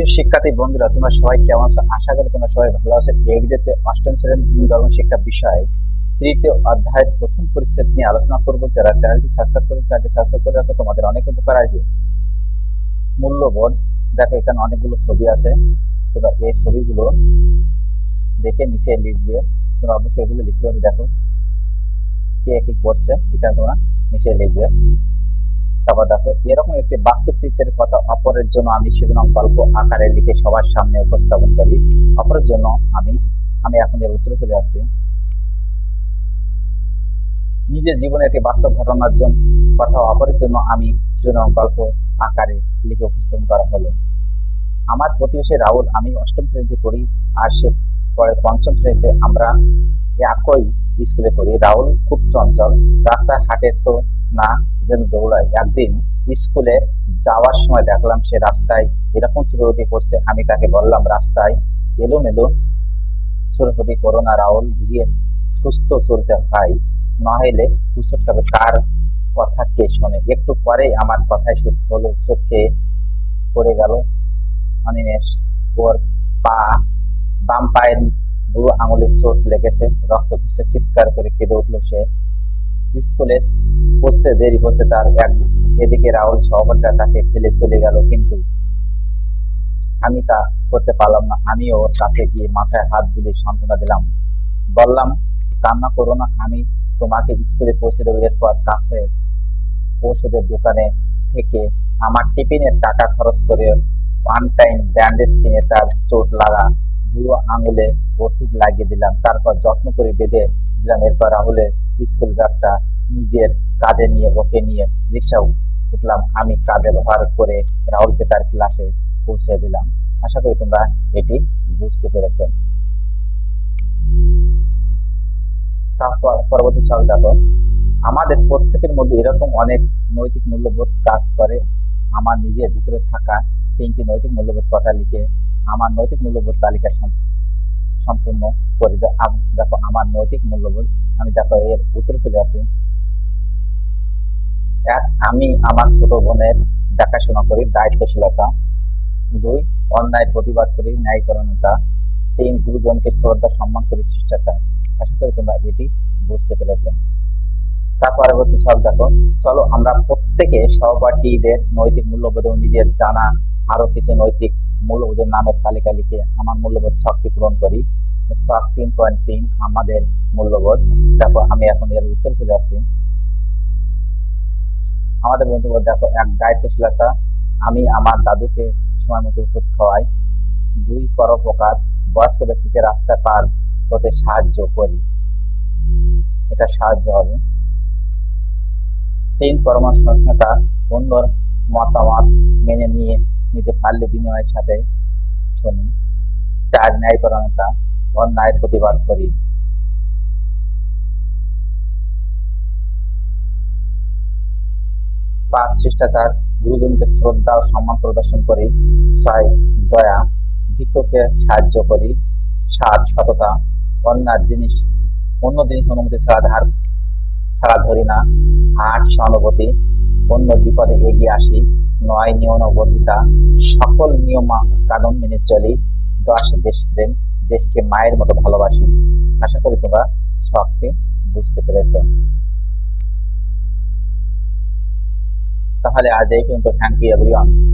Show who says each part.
Speaker 1: প্রিয় শিক্ষার্থী বন্ধুরা, তোমরা সবাই কেমন আছো? আশা করি তোমরা সবাই ভালো আছো। ভিডিওতে অষ্টম শ্রেণি হিন্দু ধর্ম শিক্ষা বিষয় তৃতীয় অধ্যায়ের প্রথম পরিচ্ছেদ নিয়ে আলোচনা করব। যারা চ্যানেলটি সাবস্ক্রাইব করে চ্যানেলটি সাবস্ক্রাইব করে রাখো। তোমাদের অনেক উপকার আসবে। মূল্যবোধ, দেখো এখানে অনেকগুলো ছবি আছে। তোমরা এই ছবিগুলো দেখে নিচে লিখবে। তোমরা অবশ্যই এগুলো লিখতে হবে দেখো। কে কি করছে এখানে তোমরা নিচে লিখবে। দেখো এরকম একটি বাস্তব চিত্রের কথা অপরের জন্য আমি গল্প আকারে লিখে সবার সামনে উপস্থাপন করি। অপরের জন্য আমি আমি এখন এর উত্তরে চলে আসছি। নিজের জীবনে একটি বাস্তব ঘটনার জন্য কথা অপরের জন্য আমি শিরোনাম গল্প আকারে লিখে উপস্থাপন করা হলো। আমার প্রতিবেশী রাহুল, আমি অষ্টম শ্রেণীতে পড়ি আর সে পরে পঞ্চম শ্রেণীতে আমরা একই স্কুলে পড়ি। রাহুল খুব চঞ্চল, রাস্তায় হাঁটে তো না যেন দৌড়ায়। একদিন স্কুলে যাওয়ার সময় দেখলাম সে রাস্তায় এরকম ছুটোছুটি করছে, আমি তাকে বললাম, রাস্তায় এলোমেলো ছোটাছুটি করো না রাহুল, ধীরে সুস্থ চলতে হয়। নহেলে হুসট খাবে। কার কথা কে শোনে? একটু পরেই আমার কথায় সূত্র হলো চোখে পড়ে গেল। অনিমেষ, ওর পা বাম পায়ের বুড়ো আঙুলের চোট লেগেছে, রক্ত ঘুষে চিৎকার করে কেঁদে উঠল সে। স্কুলে পৌঁছতে দেরি হচ্ছে তার এক এদিকে রাহুল সহপাঠীরা তাকে ফেলে চলে গেল, কিন্তু আমি তা করতে পারলাম না। আমি ওর কাছে গিয়ে মাথায় হাত বুলিয়ে সান্ত্বনা দিলাম। বললাম, কান্না করো না, আমি তোমাকে স্কুলে পৌঁছে দেবো। এরপর কাছে ঔষধের দোকানে থেকে আমার টিফিনের টাকা খরচ করে ওয়ান টাইম ব্যান্ডেজ কিনে তার চোট লাগা বুড়ো আঙুলে ওষুধ লাগিয়ে দিলাম। তারপর যত্ন করে বেঁধে দিলাম। এরপর রাহুলের স্কুল ব্যাগটা নিজের কাঁধে নিয়ে ওকে নিয়ে রিক্সা উঠলাম, আমি কাঁধে ব্যবহার করে রাহুলকে তার ক্লাসে পৌঁছে দিলাম। আশা করি তোমরা এটি বুঝতে পেরেছ। তারপর পরবর্তী ছক দেখো। আমাদের প্রত্যেকের মধ্যে এরকম অনেক নৈতিক মূল্যবোধ কাজ করে। আমার নিজের ভিতরে থাকা তিনটি নৈতিক মূল্যবোধ কথা লিখে, আমার নৈতিক মূল্যবোধ তালিকা সম্পূর্ণ করে দেখো আমার নৈতিক মূল্যবোধ, আমি দেখো এর উত্তর চলে আসি এক, আমি আমার ছোট বোনের দেখাশোনা করি, দায়িত্বশীলতা। দুই, অন্যায় প্রতিবাদ করি, ন্যায়পরায়ণতা। তিন, গুরুজনকে শ্রদ্ধা, সম্মান করি, শিষ্টাচার। আশা করি তোমরা এটি বুঝতে পেরেছ। তার পরবর্তী ছক দেখো। চলো আমরা প্রত্যেকে সহপাঠীদের নৈতিক মূল্যবোধ এবং নিজের জানা আরও কিছু নৈতিক মূল্যবোধের নামের তালিকা লিখে আমার মূল্যবোধ শক্তি পূরণ করি। ছক তিন পয়েন্ট তিন, আমাদের মূল্যবোধ। দেখো, আমি এখন এর উত্তর চলে আসছি। আমাদের বন্ধুবোধ দেখো, এক দায়িত্বশীলতা। আমি আমার দাদুকে সময় মতো ওষুধ খাওয়াই। দুই পরোপকার। বয়স্ক ব্যক্তিকে রাস্তায় পার হতে সাহায্য করি। এটা সাহায্য হবে। তিন পরামর্শ সহিষ্ণুতা অন্যর মতামত মেনে নিয়ে নিতে পারলে বিনয়ের সাথে শুনি। চার ন্যায়পরায়ণতা অন্যায়ের প্রতিবাদ করি। পাঁচ শিষ্টাচার, গুরুজনকে শ্রদ্ধা ও সম্মান প্রদর্শন করি। ছয়, দয়া ভিক্ষুকে সাহায্য করি। সাত, সততা, অন্যার জিনিস, অন্য জিনিস অনুমতি ছাড়া ধার, ছাড়া ধরি না। আট, সহানুভূতি অন্য বিপদে এগিয়ে আসি। নয় নিয়মাবর্তিতা সকল নিয়ম কানুন মেনে চলি। দশ দেশপ্রেম দেশকে মায়ের মতো ভালোবাসি। আশা করি তোমরা সবকে বুঝতে পেরেছ। তাহলে আজ এই পর্যন্ত। Thank you everyone